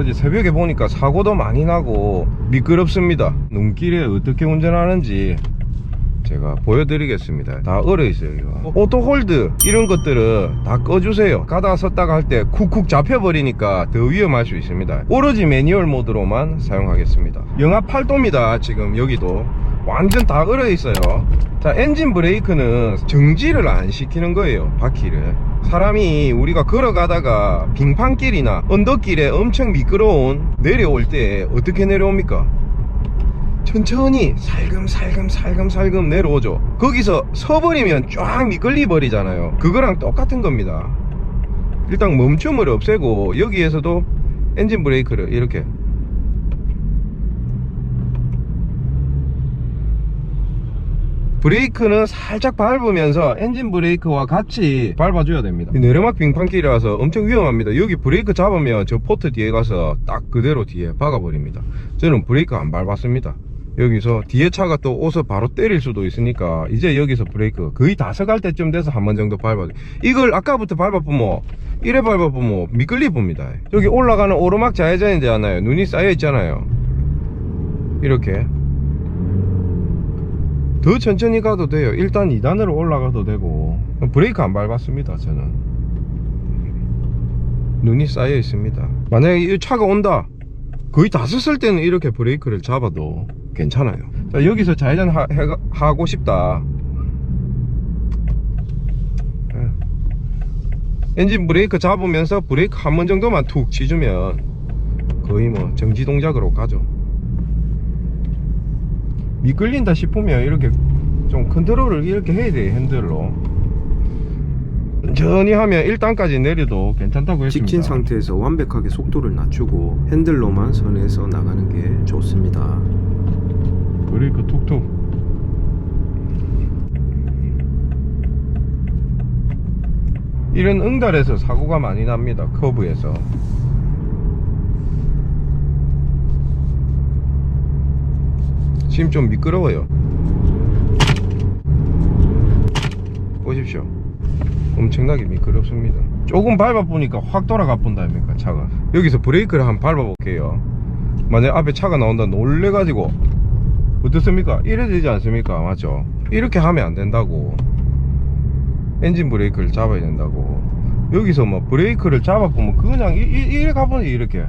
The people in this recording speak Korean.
어제 새벽에 보니까 사고도 많이 나고 미끄럽습니다. 눈길에 어떻게 운전하는지 제가 보여드리겠습니다. 다 얼어있어요 오토홀드 이런 것들은 다 꺼주세요. 가다가 섰다가 할 때 쿡쿡 잡혀버리니까 더 위험할 수 있습니다. 오로지 매뉴얼 모드로만 사용하겠습니다. 영하 8도입니다 지금 여기도. 완전 다 얼어있어요. 자 엔진 브레이크는 정지를 안 시키는 거예요 바퀴를 사람이 우리가 걸어가다가 빙판길이나 언덕길에 엄청 미끄러운 내려올 때 어떻게 내려옵니까? 천천히 살금살금 살금살금 내려오죠. 거기서 서버리면 쫙 미끌리 버리잖아요. 그거랑 똑같은 겁니다. 일단 멈춤을 없애고 여기에서도 엔진 브레이크를 이렇게 브레이크는 살짝 밟으면서 엔진 브레이크와 같이 밟아줘야 됩니다. 이 내리막 빙판길이라서 엄청 위험합니다. 여기 브레이크 잡으면 저 포트 뒤에 가서 딱 그대로 뒤에 박아버립니다. 저는 브레이크 안 밟았습니다. 여기서 뒤에 차가 또 오서 바로 때릴 수도 있으니까 이제 여기서 브레이크 거의 다 서갈 때쯤 돼서 한 번 정도 밟아도 이걸 아까부터 밟아보면 이래 밟아보면 미끌리 봅니다. 여기 올라가는 오르막 좌회전이잖아요? 눈이 쌓여 있잖아요. 이렇게 더 천천히 가도 돼요. 일단 2단으로 올라가도 되고. 브레이크 안 밟았습니다 저는. 눈이 쌓여 있습니다. 만약에 이 차가 온다. 거의 다 섰을 때는 이렇게 브레이크를 잡아도 괜찮아요. 자, 여기서 좌회전 하, 해- 하고 싶다. 예. 엔진 브레이크 잡으면서 브레이크 한 번 정도만 툭 치주면 거의 뭐 정지 동작으로 가죠 미끌린다 싶으면 이렇게 좀 컨트롤을 이렇게 해야 돼요 핸들로. 천천히 하면 1단까지 내려도 괜찮다고 했습니다. 직진 상태에서 완벽하게 속도를 낮추고 핸들로만 선에서 나가는 게 좋습니다. 브레이크 툭툭. 이런 응달에서 사고가 많이 납니다 커브에서 지금 좀 미끄러워요. 보십시오. 엄청나게 미끄럽습니다. 조금 밟아보니까 확 돌아가 본다 아닙니까 차가. 여기서 브레이크를 한번 밟아볼게요. 만약 앞에 차가 나온다 놀래가지고 어떻습니까? 이래 되지 않습니까? 맞죠? 이렇게 하면 안 된다고. 엔진 브레이크를 잡아야 된다고. 여기서 뭐 브레이크를 잡아보면 그냥 이래 가보니 이렇게